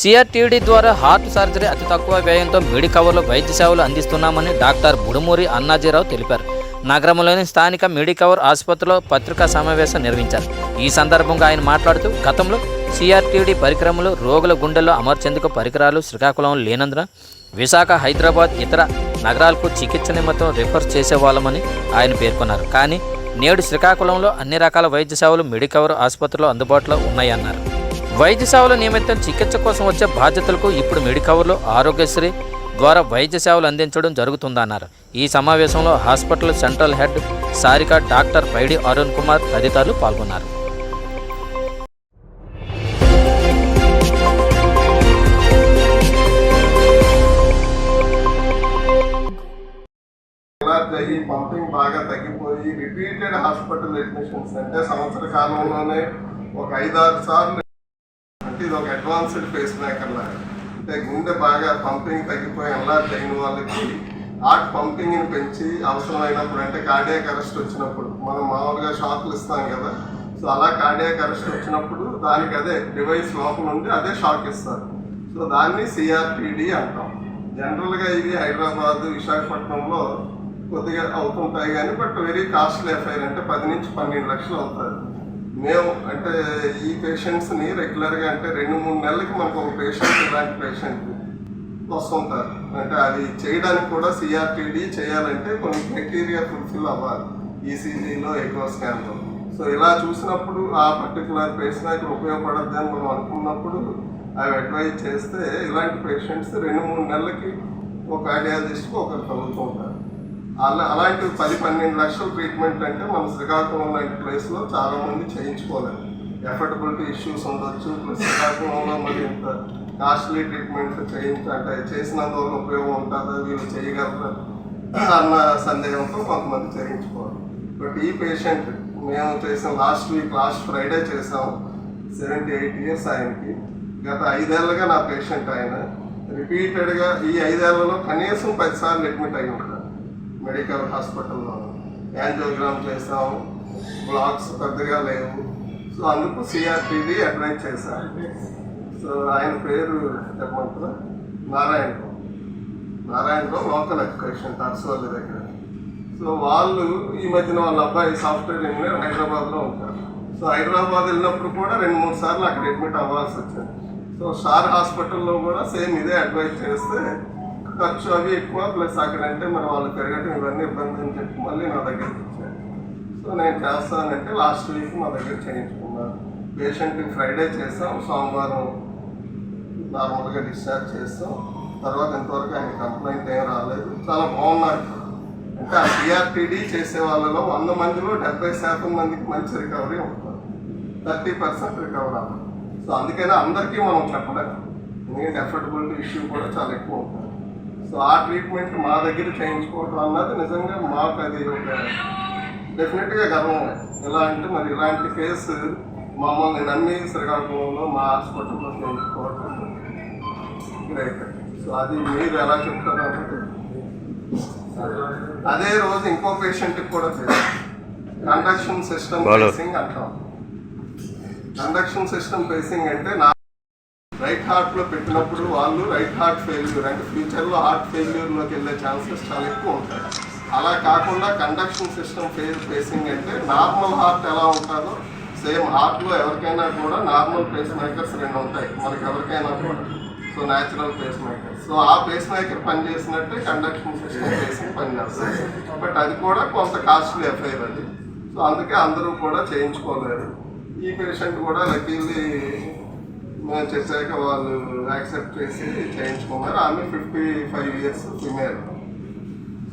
సిఆర్టీడీ ద్వారా heart surgery అతి తక్కువ వ్యయంతో మెడికవర్లో వైద్య సేవలు అందిస్తున్నామని డాక్టర్ బుడుమూరి అన్నాజీరావు తెలిపారు. నగరంలోని స్థానిక మెడికవర్ ఆసుపత్రిలో పత్రికా సమావేశం నిర్వహించారు. ఈ సందర్భంగా ఆయన మాట్లాడుతూ గతంలో సిఆర్టీడీ పరికరములు రోగుల గుండెల్లో అమర్చేందుకు పరికరాలు శ్రీకాకుళం లేనందున విశాఖ హైదరాబాద్ ఇతర నగరాలకు చికిత్స నిమిత్తం రిఫర్ చేసేవాళ్ళమని ఆయన పేర్కొన్నారు. కానీ నేడు శ్రీకాకుళంలో అన్ని రకాల వైద్య సేవలు మెడికవర్ ఆసుపత్రిలో అందుబాటులో ఉన్నాయన్నారు. వైద్య సేవల నిమిత్తం చికిత్స కోసం వచ్చే బాధ్యతలకు ఇప్పుడు మెడికవర్లో ఆరోగ్యశ్రీ ద్వారా వైద్య సేవలు అందించడం జరుగుతుందన్నారు. ఈ సమావేశంలో hospital central head Sarika doctor Paidi Arun Kumar తదితరులు పాల్గొన్నారు. అయ్యి పంపింగ్ బాగా తగ్గిపోయి రిపీటెడ్ హాస్పిటల్ అడ్మిషన్స్ అంటే సంవత్సర కాలంలోనే ఒక ఐదారు సార్లు ఇది ఒక అడ్వాన్స్డ్ ఫేస్ మేకర్ లాగా. అంటే గుండె బాగా పంపింగ్ తగ్గిపోయి ఎలా అయిన వాళ్ళకి హార్ట్ పంపింగ్ని పెంచి అవసరమైనప్పుడు అంటే కార్డియాక్ అరెస్ట్ వచ్చినప్పుడు మనం మామూలుగా షాక్లు ఇస్తాం కదా సో అలా కార్డియాక్ అరెస్ట్ వచ్చినప్పుడు దానికి అదే డివైస్ లోపల ఉండి అదే షాక్ ఇస్తారు. సో దాన్ని సిఆర్పిడి అంటాం. జనరల్గా ఇది హైదరాబాద్ విశాఖపట్నంలో కొద్దిగా అవుతుంటాయి కానీ బట్ వెరీ కాస్ట్లీ ఎఫ్ఐఆర్ అంటే పది నుంచి పన్నెండు లక్షలు అవుతుంది మేము అంటే ఈ పేషెంట్స్ని రెగ్యులర్గా అంటే రెండు మూడు నెలలకి మనకు ఒక పేషెంట్ ఇలాంటి పేషెంట్ వస్తుంటారు. అంటే అది చేయడానికి కూడా సిఆర్టీడీ చేయాలంటే కొన్ని క్రైటీరియా ఫుల్ఫిల్ అవ్వాలి. ఈసీజీలో ఎక్కువ స్కాన్లో సో ఇలా చూసినప్పుడు ఆ పర్టికులర్ పేషెంట్ ఇక్కడ ఉపయోగపడద్దు అని మనం అనుకున్నప్పుడు అవి అడ్వైజ్ చేస్తే ఇలాంటి పేషెంట్స్ రెండు మూడు నెలలకి ఒక కార్డియాలజిస్ట్కి ఒకరు తగులుతూ ఉంటారు. అలా అలాంటి పది పన్నెండు లక్షల ట్రీట్మెంట్ అంటే మన శ్రీకాకుళం లాంటి ప్లేస్లో చాలామంది చేయించుకోలేదు చేయించుకోలేరు ఎఫర్డబిలిటీ ఇష్యూస్ ఉండొచ్చు ప్లస్ శ్రీకాకుళంలో మరి ఇంత కాస్ట్లీ ట్రీట్మెంట్ చేయించ అంటే చేసినందువల్ల ఉపయోగం ఉంటుందా? వీళ్ళు చేయగలరా? అన్న సందేహంతో కొంతమంది చేయించుకోవాలి. బట్ ఈ పేషెంట్ మేము చేసిన లాస్ట్ వీక్ లాస్ట్ ఫ్రైడే చేసాం సెవెంటీ ఎయిట్ ఇయర్స్ ఆయనకి. గత ఐదేళ్ళుగా నా పేషెంట్ ఆయన. రిపీటెడ్గా ఈ ఐదేళ్ళలో కనీసం పదిసార్లు అడ్మిట్ అయి ఉంటారు మెడికల్ హాస్పిటల్లో యాంజియోగ్రామ్ చేసాము బ్లాక్స్ పెద్దగా లేవు. సో అందుకు సిఆర్టీడీ అడ్వైజ్ చేశారు సో ఆయన పేరు చెప్పమంటారా? నారాయణరావు. నారాయణరావు లోకల్ ఎడ్యుకేషన్ తర్సోళ్ళ దగ్గర. సో వాళ్ళు ఈ మధ్యన వాళ్ళ అబ్బాయి సాఫ్ట్వేర్ ఇంజనీర్ హైదరాబాద్లో ఉంటారు. సో హైదరాబాద్ వెళ్ళినప్పుడు కూడా రెండు మూడు సార్లు అక్కడ అడ్మిట్ అవ్వాల్సి వచ్చింది. సో స్టార్ హాస్పిటల్లో కూడా సేమ్ ఇదే అడ్వైజ్ చేస్తే ఖర్చు అవి ఎక్కువ ప్లస్ అక్కడంటే మరి వాళ్ళు పెరగటం ఇవన్నీ ఇబ్బంది అని చెప్పి మళ్ళీ నా దగ్గరికి వచ్చారు. సో నేను చేస్తానంటే లాస్ట్ వీక్ మా దగ్గర చేయించుకున్నాను పేషెంట్కి ఫ్రైడే చేసాం సోమవారం నార్మల్గా డిశ్చార్జ్ చేస్తాం. తర్వాత ఇంతవరకు ఆయన కంప్లైంట్ ఏం రాలేదు. చాలా బాగున్నారు. అంటే ఆ సిఆర్టీడీ చేసే వాళ్ళలో వంద మందిలో డెబ్బై శాతం మందికి మంచి రికవరీ ఉంటుంది. థర్టీ పర్సెంట్ రికవర్ అవ్వాలి సో అందుకనే అందరికీ మనం చెప్పలేము ఎందుకంటే ఎఫర్టబిలిటీ ఇష్యూ కూడా చాలా ఎక్కువ ఉంటుంది. సో ఆ ట్రీట్మెంట్ మా దగ్గర చేయించుకోవడం అన్నది నిజంగా మాకు అది ఒక డెఫినెట్గా గర్వం. ఎలా అంటే మరి ఇలాంటి కేసు మమ్మల్ని నమ్మి శ్రీకాకుళంలో మా హాస్పిటల్లో చేయించుకోవడం గ్రేట్ సో అది మీరు ఎలా చెప్తారు అదే రోజు ఇంకో పేషెంట్కి కూడా కండక్షన్ సిస్టమ్ పేసింగ్ అంటాం. కండక్షన్ సిస్టమ్ పేసింగ్ అంటే నా రైట్ హార్ట్లో పెట్టినప్పుడు వాళ్ళు రైట్ హార్ట్ ఫెయిల్యూర్ అంటే ఫ్యూచర్లో హార్ట్ ఫెయిల్యూర్లోకి వెళ్ళే ఛాన్సెస్ చాలా ఎక్కువ ఉంటాయి. అలా కాకుండా కండక్షన్ సిస్టమ్ ఫెయిల్ ఫేసింగ్ అంటే నార్మల్ హార్ట్ ఎలా ఉంటుందో సేమ్ హార్ట్లో ఎవరికైనా కూడా నార్మల్ పేస్ మేకర్స్ రెండు ఉంటాయి. మనకి ఎవరికైనా కూడా. So natural pace maker so ఆ పేస్ మేకర్ పనిచేసినట్టే కండక్షన్ సిస్టమ్ ఫేసింగ్ పనిచేస్తుంది బట్ అది కూడా కొంత కాస్ట్లీ అఫైర్ అది. సో అందుకే అందరూ కూడా చేయించుకోలేరు. ఈ పేషెంట్ కూడా లక్కీలీ మేము చేశాక వాళ్ళు యాక్సెప్ట్ చేసి చేయించుకున్నారు. ఆమె fifty five years female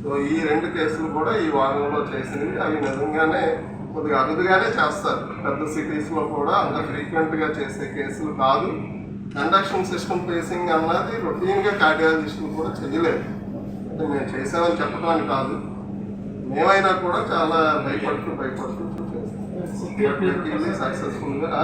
so ఈ రెండు కేసులు కూడా ఈ వారంలో చేసినవి అవి నిజంగానే కొద్దిగా అరుదుగానే చేస్తారు. పెద్ద సిటీస్లో కూడా అంత ఫ్రీక్వెంట్గా చేసే కేసులు కాదు. కండక్షన్ సిస్టమ్ ఫేసింగ్ అన్నది రొటీన్గా కార్డియాలజిస్టులు కూడా చేయలేదు. అంటే మేము చేసామని చెప్పడానికి కాదు. మేమైనా కూడా చాలా భయపడుతూ భయపడుతూ చేస్తాం. సక్సెస్ఫుల్గా